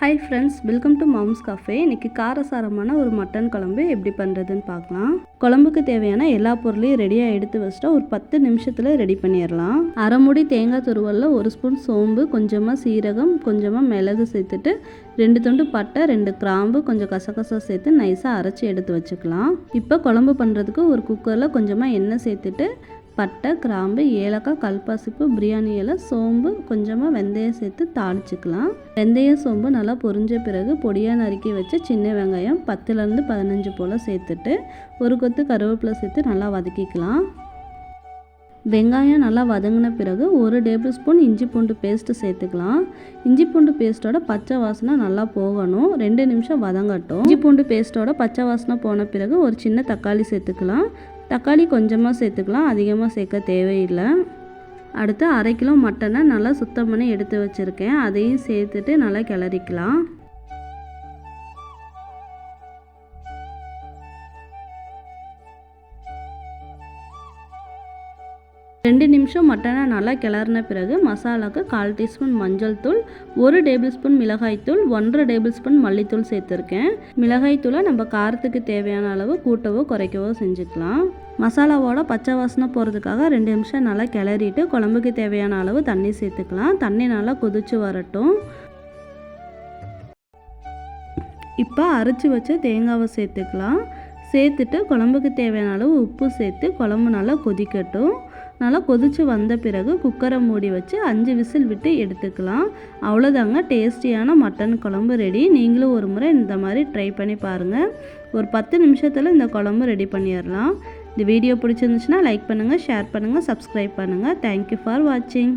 Hi friends welcome to mom's cafe இன்றைக்கி காரசாரமான ஒரு மட்டன் குழம்பு எப்படி பண்ணுறதுன்னு பார்க்கலாம். குழம்புக்கு தேவையான எல்லா பொருளையும் ரெடியாக எடுத்து வச்சுட்டா ஒரு பத்து நிமிஷத்தில் ரெடி பண்ணிடலாம். அரைமுடி தேங்காய் துருவலில் ஒரு ஸ்பூன் சோம்பு கொஞ்சமாக சீரகம் கொஞ்சமாக மிளகு சேர்த்துட்டு ரெண்டு துண்டு பட்டை ரெண்டு கிராம்பு கொஞ்சம் கசகசா சேர்த்து நைஸாக அரைச்சி எடுத்து வச்சுக்கலாம். இப்போ குழம்பு பண்ணுறதுக்கு ஒரு குக்கரில் கொஞ்சமாக எண்ணெய் சேர்த்துட்டு பட்டை கிராம்பு ஏலக்காய் கல்பாசிப்பு பிரியாணி இலை சோம்பு கொஞ்சமாக வெந்தயம் சேர்த்து தாளிச்சுக்கலாம். வெந்தயம் சோம்பு நல்லா பொரிஞ்ச பிறகு பொடியாக நறுக்கி வச்சு சின்ன வெங்காயம் பத்துலேருந்து பதினஞ்சு போல் சேர்த்துட்டு ஒரு கொத்து கருவேப்பிலை சேர்த்து நல்லா வதக்கிக்கலாம். வெங்காயம் நல்லா வதங்கின பிறகு ஒரு டேபிள் ஸ்பூன் இஞ்சி பூண்டு பேஸ்ட்டு சேர்த்துக்கலாம். இஞ்சி பூண்டு பேஸ்ட்டோட பச்சை வாசனை நல்லா போகணும். ரெண்டு நிமிஷம் வதங்கட்டும். இஞ்சி பூண்டு பேஸ்ட்டோட பச்சை வாசனை போன பிறகு ஒரு சின்ன தக்காளி சேர்த்துக்கலாம். தக்காளி கொஞ்சமாக சேர்த்துக்கலாம் அதிகமாக சேர்க்க தேவையில்லை. அடுத்து அரை கிலோ மட்டனை நல்லா சுத்தம் பண்ணி எடுத்து வச்சுருக்கேன். அதையும் சேர்த்துட்டு நல்லா கிளறிக்கலாம். ரெண்டு நிமிஷம் மட்டனை நல்லா கிளறின பிறகு மசாலாவுக்கு கால் டீஸ்பூன் மஞ்சள் தூள் ஒரு டேபிள் ஸ்பூன் மிளகாய்த்தூள் ஒன்றரை டேபிள் ஸ்பூன் மல்லித்தூள் சேர்த்துருக்கேன். மிளகாய்த்தூளை நம்ம காரத்துக்கு தேவையான அளவு கூட்டவோ குறைக்கவோ செஞ்சுக்கலாம். மசாலாவோட பச்சை வாசனை போகிறதுக்காக ரெண்டு நிமிஷம் நல்லா கிளறிட்டு குழம்புக்கு தேவையான அளவு தண்ணி சேர்த்துக்கலாம். தண்ணி நல்லா கொதிச்சு வரட்டும். இப்போ அரைச்சி வச்ச தேங்காவை சேர்த்துக்கலாம். சேர்த்துட்டு குழம்புக்கு தேவையான அளவு உப்பு சேர்த்து குழம்பு நல்லா கொதிக்கட்டும். நல்லா கொதித்து வந்த பிறகு குக்கரை மூடி வச்சு அஞ்சு விசில் விட்டு எடுத்துக்கலாம். அவ்வளோதாங்க டேஸ்டியான மட்டன் குழம்பு ரெடி. நீங்களும் ஒரு முறை இந்த மாதிரி ட்ரை பண்ணி பாருங்கள் ஒரு பத்து நிமிஷத்தில் இந்த குழம்பு ரெடி பண்ணிடலாம். இந்த வீடியோ பிடிச்சிருந்துச்சுன்னா லைக் பண்ணுங்கள் ஷேர் பண்ணுங்கள் சப்ஸ்கிரைப் பண்ணுங்கள் தேங்க்யூ ஃபார் வாட்சிங்